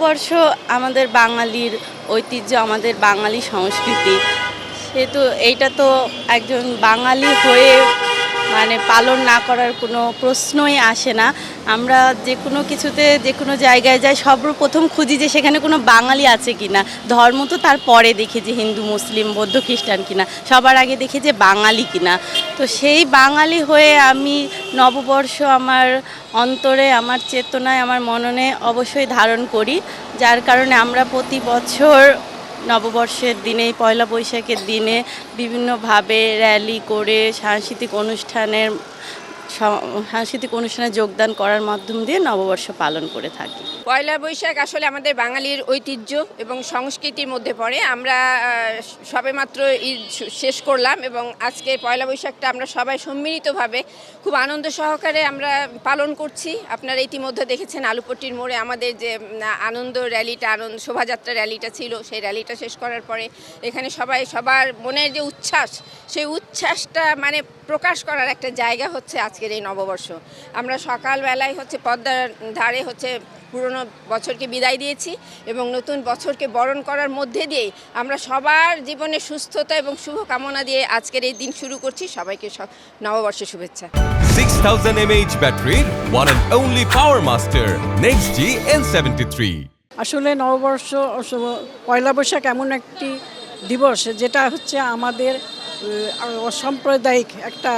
নববর্ষ আমাদের বাঙালির ঐতিহ্য আমাদের বাঙালি সংস্কৃতি। সেহেতু এইটা তো একজন বাঙালি হয়ে মানে পালন না করার কোনো প্রশ্নই আসে না। আমরা যে কোনো কিছুতে যে কোনো জায়গায় যাই সর্বপ্রথম খুঁজি যে সেখানে কোনো বাঙালি আছে কিনা ধর্ম তো তারপরে দেখি যে হিন্দু, মুসলিম, বৌদ্ধ, খ্রিস্টান কিনা সবার আগে দেখি যে বাঙালি কিনা তো সেই বাঙালি হয়ে আমি নববর্ষ আমার অন্তরে, আমার চেতনায়, আমার মননে অবশ্যই ধারণ করি। যার কারণে আমরা প্রতি বছর নববর্ষের দিনে পয়লা বৈশাখের দিনে বিভিন্নভাবে র্যালি করে সাংস্কৃতিক অনুষ্ঠানের সাংস্কৃতিক অনুষ্ঠানে যোগদান করার মাধ্যম দিয়ে নববর্ষ পালন করে থাকি। পয়লা বৈশাখ আসলে আমাদের বাঙালির ঐতিহ্য এবং সংস্কৃতির মধ্যে পড়ে। আমরা সবেমাত্র ঈদ শেষ করলাম এবং আজকে পয়লা বৈশাখটা আমরা সবাই সম্মিলিতভাবে খুব আনন্দ সহকারে আমরা পালন করছি। আপনারা ইতিমধ্যে দেখেছেন আলুপট্টির মোড়ে আমাদের যে আনন্দ র্যালিটা, আনন্দ শোভাযাত্রা র্যালিটা ছিল। সেই র্যালিটা শেষ করার পরে এখানে সবাই, সবার মনের যে উচ্ছ্বাস, সেই উচ্ছ্বাসটা মানে প্রকাশ করার একটা জায়গা হচ্ছে আজকের এই নববর্ষ। আমরা সকালবেলায় হচ্ছে পদ্মার ধারে হচ্ছে পুরনো বছরকে বিদায় দিয়েছি এবং নতুন বছরকে বরণ করার মধ্যে দিয়েই আমরা সবার জীবনে সুস্থতা এবং শুভকামনা দিয়ে আজকের এই দিন শুরু করছি। সবাইকে সব- নববর্ষের শুভেচ্ছা। 6000 mAh battery, one and only Power Master, Next G N73. আসলে নববর্ষ পয়লা বৈশাখ এমন একটি দিবস যেটা হচ্ছে আমাদের আহ, অসাম্প্রদায়িক একটা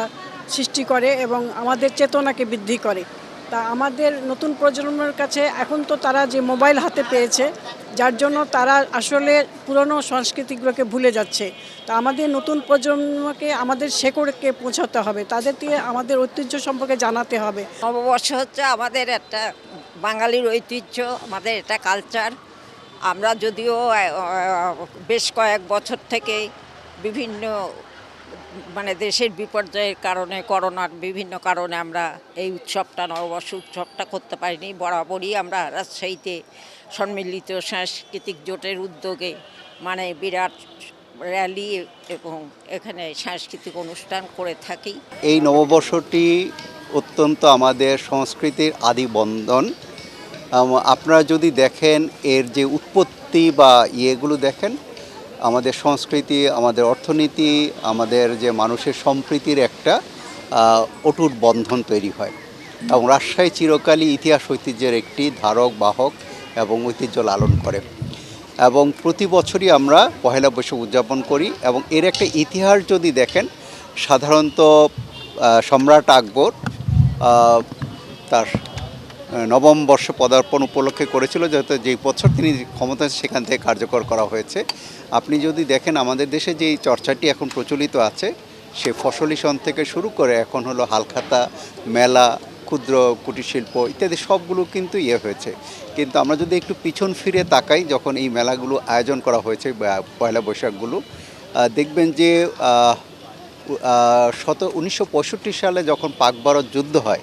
সৃষ্টি করে এবং আমাদের চেতনাকে বৃদ্ধি করে। তা আমাদের নতুন প্রজন্মের কাছে এখন তো তারা যে মোবাইল হাতে পেয়েছে, যার জন্য তারা আসলে পুরনো সংস্কৃতিগুলোকে ভুলে যাচ্ছে। তা আমাদের নতুন প্রজন্মকে, আমাদের শেকড়কে পৌঁছাতে হবে। তাদের দিয়ে আমাদের ঐতিহ্য সম্পর্কে জানাতে হবে। নববর্ষ হচ্ছে আমাদের একটা বাঙালির ঐতিহ্য, আমাদের এটা কালচার আমরা যদিও বেশ কয়েক বছর থেকে বিভিন্ন মানে দেশের বিপর্যয়ের কারণে, করোনার বিভিন্ন কারণে আমরা এই উৎসবটা, নববর্ষ উৎসবটা করতে পারিনি। বরাবরই আমরা রাজশাহীতে সম্মিলিত সাংস্কৃতিক জোটের উদ্যোগে মানে বিরাট র্যালি এবং এখানে সাংস্কৃতিক অনুষ্ঠান করে থাকি। এই নববর্ষটি অত্যন্ত আমাদের সংস্কৃতির আদি বন্ধন। আপনারা যদি দেখেন এর যে উৎপত্তি বা ইয়েগুলো দেখেন আমাদের সংস্কৃতি, আমাদের অর্থনীতি, আমাদের যে মানুষের সম্প্রীতির একটা অটুট বন্ধন তৈরি হয়। এবং রাজশাহী চিরকালই ইতিহাস ঐতিহ্যের একটি ধারক, বাহক এবং ঐতিহ্য লালন করে। এবং প্রতি বছরই আমরা পহেলা বৈশাখ উদযাপন করি এবং এর একটা ইতিহাস যদি দেখেন, সাধারণত সম্রাট আকবর তার নবম বর্ষ পদার্পণ উপলক্ষে করেছিল, যেহেতু যেই বছর তিনি ক্ষমতা সেখান থেকে কার্যকর করা হয়েছে। আপনি যদি দেখেন, আমাদের দেশে যেই চর্চাটি এখন প্রচলিত আছে, সে ফসলি সন থেকে শুরু করে এখন হলো হালখাতা, মেলা, ক্ষুদ্র কুটির শিল্প ইত্যাদি সবগুলো কিন্তু ইয়ে হয়েছে। কিন্তু আমরা যদি একটু পিছন ফিরে তাকাই, যখন এই মেলাগুলো আয়োজন করা হয়েছে পয়লা বৈশাখগুলো দেখবেন যে শত, উনিশশো পঁয়ষট্টি সালে যখন পাক ভারত যুদ্ধ হয়,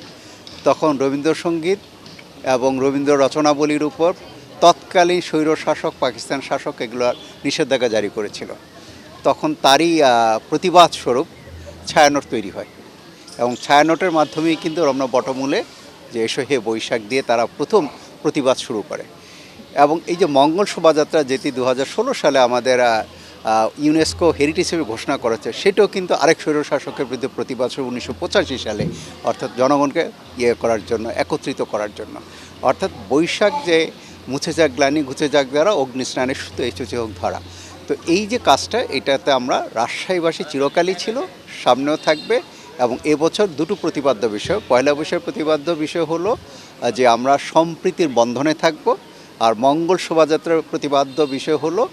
তখন রবীন্দ্রসঙ্গীত এবং রবীন্দ্র রচনাবলীর উপর তৎকালীন স্বৈর শাসক পাকিস্তান শাসক এগুলোর নিষেধাজ্ঞা জারি করেছিল। তখন তারই প্রতিবাদ স্বরূপ ছায়ানট তৈরি হয় এবং ছায়ানটের মাধ্যমেই কিন্তু রমনা বটমূলে যে এসো হে বৈশাখ দিয়ে তারা প্রথম প্রতিবাদ শুরু করে। এবং এই যে মঙ্গল শোভাযাত্রা যেটি দু হাজার ষোলো সালে আমাদের ইউনেস্কো হেরিটেজ হিসেবে ঘোষণা করেছে। সেটাও কিন্তু আরেক স্বৈর শাসকের বিরুদ্ধে প্রতিবাদ উনিশশো সালে, অর্থাৎ জনগণকে ইয়ে করার জন্য, একত্রিত করার জন্য। অর্থাৎ বৈশাখ যে মুছে যাক গ্লানি, ঘুচে যাক দ্বারা অগ্নিস্নানের সুতো এসেছে হোক ধরা। তো এই যে কাজটা, এটাতে আমরা রাজশাহীবাসী চিরকালই ছিল, সামনেও থাকবে এবং এবছর দুটো প্রতিপাদ্য বিষয়। পয়লা বৈশাখ প্রতিপাদ্য বিষয় হলো যে আমরা সম্প্রীতির বন্ধনে থাকব আর মঙ্গল শোভাযাত্রার প্রতিবাদ্য বিষয় হলো,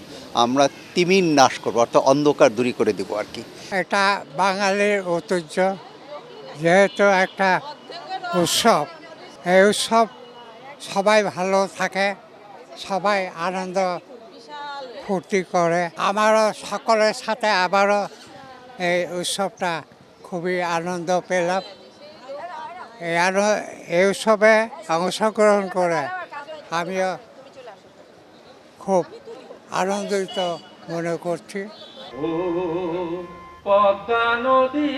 আমরা তিমির নাশ করব, অর্থাৎ অন্ধকার দূরী করে দেবো আর কি। এটা বাঙালির ঐতিহ্য, যেহেতু একটা উৎসব, এই উৎসব সবাই ভালো থাকে, সবাই আনন্দ ফুর্তি করে। আমারও সকলের সাথে আবারও এই উৎসবটা খুবই আনন্দ পেলাম। এই উৎসবে অংশগ্রহণ করে আমিও খুব আনন্দিত মনে করছি। পদ্মা নদী